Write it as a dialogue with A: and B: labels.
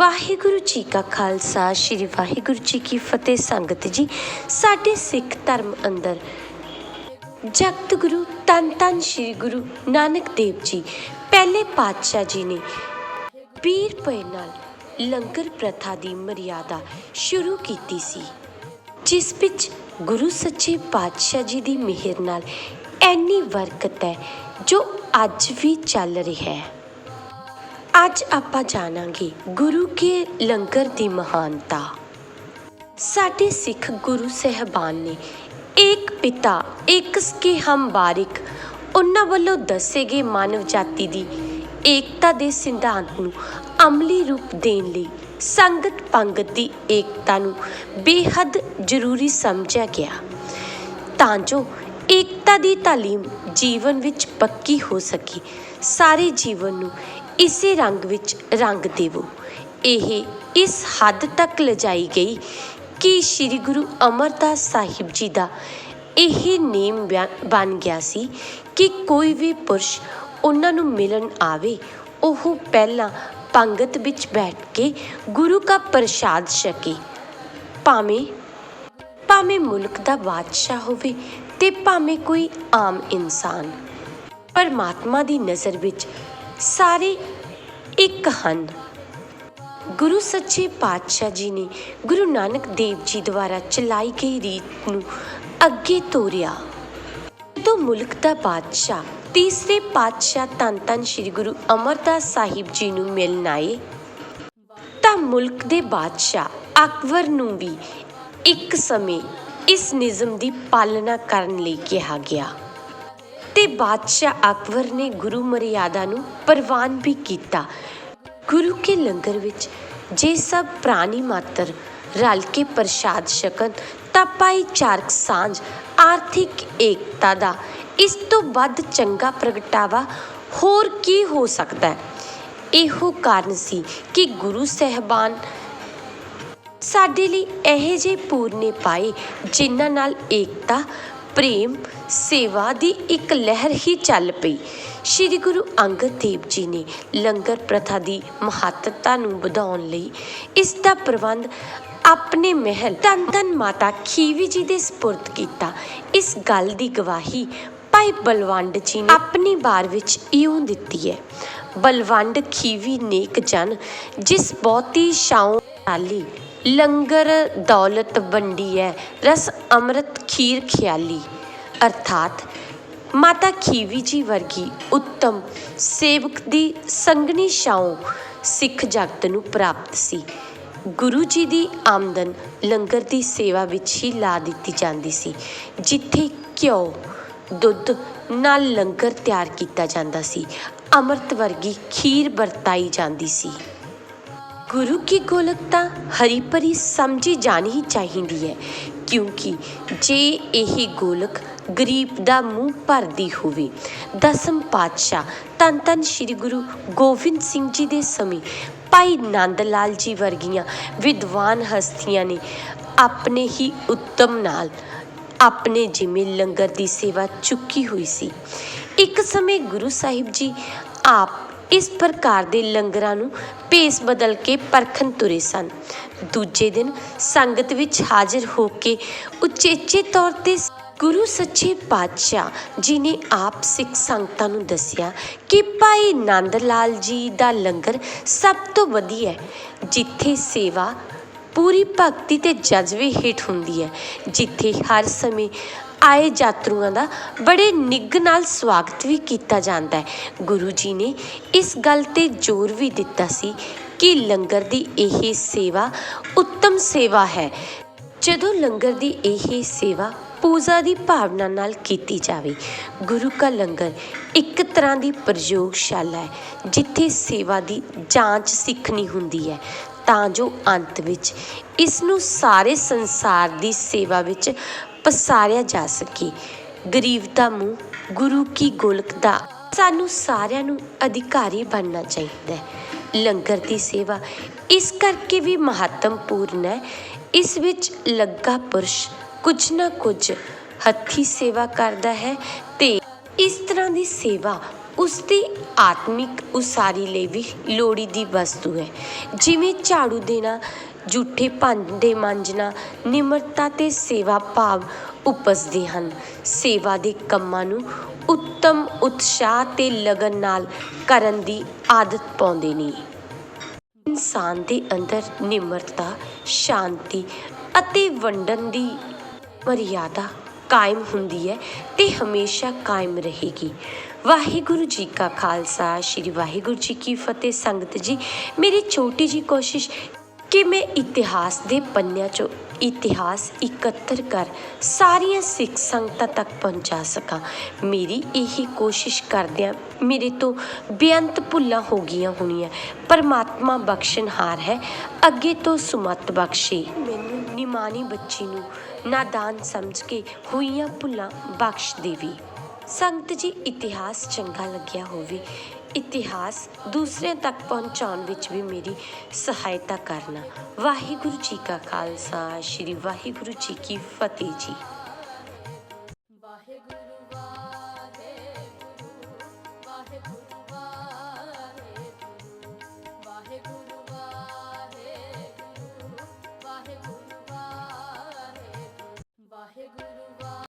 A: ਵਾਹਿਗੁਰੂ ਜੀ ਕਾ ਖਾਲਸਾ, ਸ੍ਰੀ ਵਾਹਿਗੁਰੂ ਜੀ ਕੀ ਫਤਿਹ ਸੰਗਤ ਜੀ। ਸਾਡੇ ਸਿੱਖ ਧਰਮ ਅੰਦਰ ਜਗਤ ਗੁਰੂ ਤਨ ਤਨ ਸ੍ਰੀ ਗੁਰੂ ਨਾਨਕ ਦੇਵ ਜੀ, ਪਹਿਲੇ ਪਾਤਸ਼ਾਹ ਜੀ ਨੇ ਪੀਰ ਪਏ ਨਾਲ ਲੰਗਰ ਪ੍ਰਥਾ ਦੀ ਮਰਿਆਦਾ ਸ਼ੁਰੂ ਕੀਤੀ ਸੀ, ਜਿਸ ਵਿੱਚ ਗੁਰੂ ਸੱਚੇ ਪਾਤਸ਼ਾਹ ਜੀ ਦੀ ਮਿਹਰ ਨਾਲ ਐਨੀ ਬਰਕਤ ਹੈ ਜੋ ਅੱਜ ਵੀ ਚੱਲ ਰਿਹਾ ਹੈ। ਅੱਜ ਆਪਾਂ ਜਾਣਾਂਗੇ ਗੁਰੂ ਕੇ ਲੰਗਰ ਦੀ ਮਹਾਨਤਾ। ਸਾਡੇ ਸਿੱਖ ਗੁਰੂ ਸਹਿਬਾਨ ਨੇ ਏਕ ਪਿਤਾ, ਏਕ ਕੇ ਹਮ ਬਾਰਿਕ, ਉਹਨਾਂ ਵੱਲੋਂ ਦੱਸੇ ਗਏ ਮਾਨਵ ਜਾਤੀ ਦੀ ਏਕਤਾ ਦੇ ਸਿਧਾਂਤ ਨੂੰ ਅਮਲੀ ਰੂਪ ਦੇਣ ਲਈ ਸੰਗਤ ਪੰਗਤ ਦੀ ਏਕਤਾ ਨੂੰ ਬੇਹੱਦ ਜ਼ਰੂਰੀ ਸਮਝਿਆ ਗਿਆ। ਤਾਂ ਜੋ ਏਕਤਾ ਦੀ ਤਾਲੀਮ ਜੀਵਨ ਵਿੱਚ ਪੱਕੀ ਹੋ ਸਕੇ, ਸਾਰੇ ਜੀਵਨ ਨੂੰ ਇਸੇ ਰੰਗ ਵਿੱਚ ਰੰਗ ਦੇਵੋ। ਇਹ ਇਸ ਹੱਦ ਤੱਕ ਲਿਜਾਈ ਗਈ ਕਿ ਸ੍ਰੀ ਗੁਰੂ ਅਮਰਦਾਸ ਸਾਹਿਬ ਜੀ ਦਾ ਇਹ ਨੇਮ ਬਣ ਗਿਆ ਸੀ ਕਿ ਕੋਈ ਵੀ ਪੁਰਸ਼ ਉਹਨਾਂ ਨੂੰ ਮਿਲਣ ਆਵੇ, ਉਹ ਪਹਿਲਾਂ ਪੰਗਤ ਵਿੱਚ ਬੈਠ ਕੇ ਗੁਰੂ ਦਾ ਪ੍ਰਸ਼ਾਦ ਛਕੇ। ਭਾਵੇਂ ਭਾਵੇਂ ਮੁਲਕ ਦਾ ਬਾਦਸ਼ਾਹ ਹੋਵੇ ਤੇ ਭਾਵੇਂ ਕੋਈ ਆਮ ਇਨਸਾਨ। ਪਰਮਾਤਮਾ ਦੀ ਨਜ਼ਰ ਵਿੱਚ ਸਾਰੇ ਇੱਕ ਹਨ। ਗੁਰੂ ਸੱਚੇ ਪਾਤਸ਼ਾਹ ਜੀ ਨੇ ਗੁਰੂ ਨਾਨਕ ਦੇਵ ਜੀ ਦੁਆਰਾ ਚਲਾਈ ਗਈ ਰੀਤ ਨੂੰ ਅੱਗੇ ਤੋਰਿਆ। ਜਦੋਂ ਮੁਲਕ ਦਾ ਬਾਦਸ਼ਾਹ ਤੀਸਰੇ ਪਾਤਸ਼ਾਹ ਧੰਨ ਧੰਨ ਸ੍ਰੀ ਗੁਰੂ ਅਮਰਦਾਸ ਸਾਹਿਬ ਜੀ ਨੂੰ ਮਿਲਣ ਆਏ। ਤਾਂ ਮੁਲਕ ਦੇ ਬਾਦਸ਼ਾਹ ਅਕਬਰ ਨੂੰ ਵੀ ਇੱਕ ਸਮੇਂ ਇਸ ਨਿਯਮ ਦੀ ਪਾਲਣਾ ਕਰਨ ਲਈ ਕਿਹਾ ਗਿਆ। ਤੇ ਬਾਦਸ਼ਾਹ ਅਕਬਰ ਨੇ ਗੁਰੂ ਮਰਿਆਦਾ ਨੂੰ ਪ੍ਰਵਾਨ ਵੀ ਕੀਤਾ। ਗੁਰੂ ਕੇ ਲੰਗਰ ਵਿੱਚ ਜੇ ਸਭ ਪ੍ਰਾਣੀ ਮਾਤਰ ਰਲ ਕੇ ਪ੍ਰਸ਼ਾਦ ਛਕਣ, ਤਾਂ ਭਾਈਚਾਰਕ ਸਾਂਝ, ਆਰਥਿਕ ਏਕਤਾ ਦਾ ਇਸ ਤੋਂ ਵੱਧ ਚੰਗਾ ਪ੍ਰਗਟਾਵਾ ਹੋਰ ਕੀ ਹੋ ਸਕਦਾ ਹੈ? ਇਹੋ ਕਾਰਨ ਸੀ ਕਿ ਗੁਰੂ ਸਹਿਬਾਨ ਸਾਡੇ ਲਈ ਇਹੋ ਜਿਹੇ ਪੂਰਨੇ ਪਾਏ, ਜਿਨ੍ਹਾਂ ਨਾਲ ਏਕਤਾ ਪ੍ਰੇਮ ਸੇਵਾ ਦੀ ਇੱਕ ਲਹਿਰ ਹੀ ਚੱਲ ਪਈ। ਸ੍ਰੀ ਗੁਰੂ ਅੰਗਦ ਦੇਵ ਜੀ ਨੇ ਲੰਗਰ ਪ੍ਰਥਾ ਦੀ ਮਹੱਤਤਾ ਨੂੰ ਵਧਾਉਣ ਲਈ ਇਸ ਦਾ ਪ੍ਰਬੰਧ ਆਪਣੇ ਮਹਿਲ ਧੰਨ ਧੰਨ ਮਾਤਾ ਖੀਵੀ ਜੀ ਦੇ ਸਪੁਰਦ ਕੀਤਾ। ਇਸ ਗੱਲ ਦੀ ਗਵਾਹੀ ਭਾਈ ਬਲਵੰਡ ਜੀ ਨੇ ਆਪਣੀ ਬਾਰ ਵਿੱਚ ਇਉਂ ਦਿੱਤੀ ਹੈ। ਬਲਵੰਡ ਖੀਵੀ ਨੇਕ ਜਨ, ਜਿਸ ਬਹੁਤੀ ਛਾਉ ਆਲੀ ਲੰਗਰ ਦੌਲਤ ਵੰਡੀ ਹੈ ਰਸ ਅੰਮ੍ਰਿਤ ਖੀਰ ਖਿਆਲੀ। ਅਰਥਾਤ ਮਾਤਾ ਖੀਵੀ ਜੀ ਵਰਗੀ ਉੱਤਮ ਸੇਵਕ ਦੀ ਸੰਗਣੀ ਛਾਉ ਸਿੱਖ ਜਗਤ ਨੂੰ ਪ੍ਰਾਪਤ ਸੀ। ਗੁਰੂ ਜੀ ਦੀ ਆਮਦਨ ਲੰਗਰ ਦੀ ਸੇਵਾ ਵਿੱਚ ਹੀ ਲਾ ਦਿੱਤੀ ਜਾਂਦੀ ਸੀ, ਜਿੱਥੇ ਘਿਓ, ਦੁੱਧ ਨਾਲ ਲੰਗਰ ਤਿਆਰ ਕੀਤਾ ਜਾਂਦਾ ਸੀ। ਅੰਮ੍ਰਿਤ ਵਰਗੀ ਖੀਰ ਵਰਤਾਈ ਜਾਂਦੀ ਸੀ। ਗੁਰੂ ਕੀ ਗੋਲਕਤਾ ਹਰੀ ਭਰੀ ਸਮਝੀ ਜਾਣੀ ਹੀ ਚਾਹੀਦੀ ਹੈ ਕਿਉਂਕਿ ਜੇ ਇਹ ਗੋਲਕ ਗਰੀਬ ਦਾ ਮੂੰਹ ਭਰਦੀ ਹੋਵੇ ਦਸਮ ਪਾਤਸ਼ਾਹ ਧੰਨ ਧੰਨ ਸ੍ਰੀ ਗੁਰੂ ਗੋਬਿੰਦ ਸਿੰਘ ਜੀ ਦੇ ਸਮੇਂ ਭਾਈ ਨੰਦ ਲਾਲ ਜੀ ਵਰਗੀਆਂ ਵਿਦਵਾਨ ਹਸਤੀਆਂ ਨੇ ਆਪਣੇ ਹੀ ਉੱਤਮ ਨਾਲ ਆਪਣੇ ਜਿਵੇਂ ਲੰਗਰ ਦੀ ਸੇਵਾ ਚੁੱਕੀ ਹੋਈ ਸੀ ਇੱਕ ਸਮੇਂ ਗੁਰੂ ਸਾਹਿਬ ਜੀ ਆਪ ਇਸ ਪ੍ਰਕਾਰ ਦੇ ਲੰਗਰਾਂ ਨੂੰ ਭੇਸ ਬਦਲ ਕੇ ਪਰਖਣ ਤੁਰੇ ਸਨ। ਦੂਜੇ ਦਿਨ ਸੰਗਤ ਵਿੱਚ ਹਾਜ਼ਰ ਹੋ ਕੇ ਉਚੇਚੇ ਤੌਰ ਤੇ ਗੁਰੂ ਸੱਚੇ ਪਾਤਸ਼ਾਹ ਜੀ ਨੇ ਆਪ ਸਿੱਖ ਸੰਗਤਾਂ ਨੂੰ ਦੱਸਿਆ ਕਿ ਭਾਈ ਨੰਦ ਲਾਲ ਜੀ ਦਾ ਲੰਗਰ ਸਭ ਤੋਂ ਵਧੀਆ ਹੈ, ਜਿੱਥੇ ਸੇਵਾ ਪੂਰੀ ਭਗਤੀ ਤੇ ਜਜ਼ਬੇ ਹੇਠ ਹੁੰਦੀ ਹੈ, ਜਿੱਥੇ ਹਰ ਸਮੇਂ ਆਏ ਯਾਤਰੂਆਂ ਦਾ ਬੜੇ ਨਿੱਘ ਨਾਲ ਸਵਾਗਤ ਵੀ ਕੀਤਾ ਜਾਂਦਾ ਹੈ। ਗੁਰੂ ਜੀ ਨੇ ਇਸ ਗੱਲ ਤੇ ਜ਼ੋਰ ਵੀ ਦਿੱਤਾ ਸੀ ਕਿ ਲੰਗਰ ਦੀ ਇਹ ਸੇਵਾ ਉੱਤਮ ਸੇਵਾ ਹੈ। ਜਦੋਂ ਲੰਗਰ ਦੀ ਇਹ ਸੇਵਾ ਪੂਜਾ ਦੀ ਭਾਵਨਾ ਨਾਲ ਕੀਤੀ ਜਾਵੇ, ਗੁਰੂ ਕਾ ਲੰਗਰ ਇੱਕ ਤਰ੍ਹਾਂ ਦੀ ਪ੍ਰਯੋਗਸ਼ਾਲਾ ਹੈ, ਜਿੱਥੇ ਸੇਵਾ ਦੀ ਜਾਂਚ ਸਿੱਖਣੀ ਹੁੰਦੀ ਹੈ। ਤਾਂ ਜੋ ਅੰਤ ਵਿੱਚ ਇਸ ਨੂੰ ਸਾਰੇ ਸੰਸਾਰ ਦੀ ਸੇਵਾ ਵਿੱਚ ਪਸਾਰਿਆ ਜਾ ਸਕੇ। ਗਰੀਬ ਦਾ ਮੂੰਹ, ਗੁਰੂ ਕੀ ਗੋਲਕ ਦਾ। ਸਾਨੂੰ ਸਾਰਿਆਂ ਨੂੰ ਅਧਿਕਾਰੀ ਬਣਨਾ ਚਾਹੀਦਾ ਹੈ। ਲੰਗਰ ਦੀ ਸੇਵਾ ਇਸ ਕਰਕੇ ਵੀ ਮਹੱਤਵਪੂਰਨ ਹੈ। ਇਸ ਵਿੱਚ ਲੱਗਾ ਪੁਰਸ਼ ਕੁਝ ਨਾ ਕੁਝ ਹੱਥੀ ਸੇਵਾ ਕਰਦਾ ਹੈ ਤੇ ਇਸ ਤਰ੍ਹਾਂ ਦੀ ਸੇਵਾ ਉਸ ਦੀ ਆਤਮਿਕ ਉਸਾਰੀ ਲਈ ਵੀ ਲੋੜੀ ਦੀ ਵਸਤੂ ਹੈ। ਜਿਵੇਂ ਝਾੜੂ ਦੇਣਾ, ਜੂਠੇ ਭਾਂਡੇ ਮਾਂਜਣਾ, ਨਿਮਰਤਾ ਤੇ ਸੇਵਾ ਭਾਵ ਉਪਜਦੇ ਹਨ। ਸੇਵਾ ਦੇ ਕੰਮਾਂ ਨੂੰ ਉੱਤਮ ਉਤਸ਼ਾਹ ਤੇ ਲਗਨ ਨਾਲ ਕਰਨ ਦੀ ਆਦਤ ਪਾਉਂਦੇ ਨੇ। ਇਨਸਾਨ ਦੇ ਅੰਦਰ ਨਿਮਰਤਾ, ਸ਼ਾਂਤੀ ਅਤੇ ਵੰਡਣ ਦੀ ਮਰਿਆਦਾ ਕਾਇਮ ਹੁੰਦੀ ਹੈ ਤੇ ਹਮੇਸ਼ਾ ਕਾਇਮ ਰਹੇਗੀ। ਵਾਹਿਗੁਰੂ ਜੀ ਕਾ ਖਾਲਸਾ, ਸ੍ਰੀ ਵਾਹਿਗੁਰੂ ਜੀ ਕੀ ਫਤਿਹ। ਸੰਗਤ ਜੀ, ਮੇਰੀ ਛੋਟੀ ਜੀ ਕੋਸ਼ਿਸ਼ ਕਿ ਮੈਂ ਇਤਿਹਾਸ ਦੇ ਪੰਨਿਆਂ 'ਚੋਂ ਇਤਿਹਾਸ ਇਕੱਤਰ ਕਰ ਸਾਰੀਆਂ ਸਿੱਖ ਸੰਗਤਾਂ ਤੱਕ ਪਹੁੰਚਾ ਸਕਾਂ। ਮੇਰੀ ਇਹੀ ਕੋਸ਼ਿਸ਼ ਕਰਦਿਆਂ ਮੇਰੇ ਤੋਂ ਬੇਅੰਤ ਭੁੱਲਾਂ ਹੋ ਗਈਆਂ ਹੋਣੀਆਂ। ਪਰਮਾਤਮਾ ਬਖਸ਼ਣਹਾਰ ਹੈ, ਅੱਗੇ ਤੋਂ ਸੁਮਤ ਬਖਸ਼ੇ। ਨਿਮਾਣੀ ਬੱਚੀ ਨੂੰ ਨਾਦਾਨ ਸਮਝ ਕੇ ਹੋਈਆਂ ਭੁੱਲਾਂ ਬਖਸ਼ ਦੇਵੀ। ਸੰਗਤ ਜੀ, ਇਤਿਹਾਸ ਚੰਗਾ ਲੱਗਿਆ ਹੋਵੇ। ਇਤਿਹਾਸ ਦੂਸਰਿਆਂ ਤੱਕ ਪਹੁੰਚਾਉਣ ਵਿੱਚ ਵੀ ਮੇਰੀ ਸਹਾਇਤਾ ਕਰਨਾ। ਵਾਹਿਗੁਰੂ ਜੀ ਕਾ ਖਾਲਸਾ, ਸ੍ਰੀ ਵਾਹਿਗੁਰੂ ਜੀ ਕੀ ਫਤਿਹ ਜੀ।
B: ਵਾਹਿਗੁਰੂ ਵਾਹਿਗੁਰੂ ਵਾਹਿਗੁਰੂ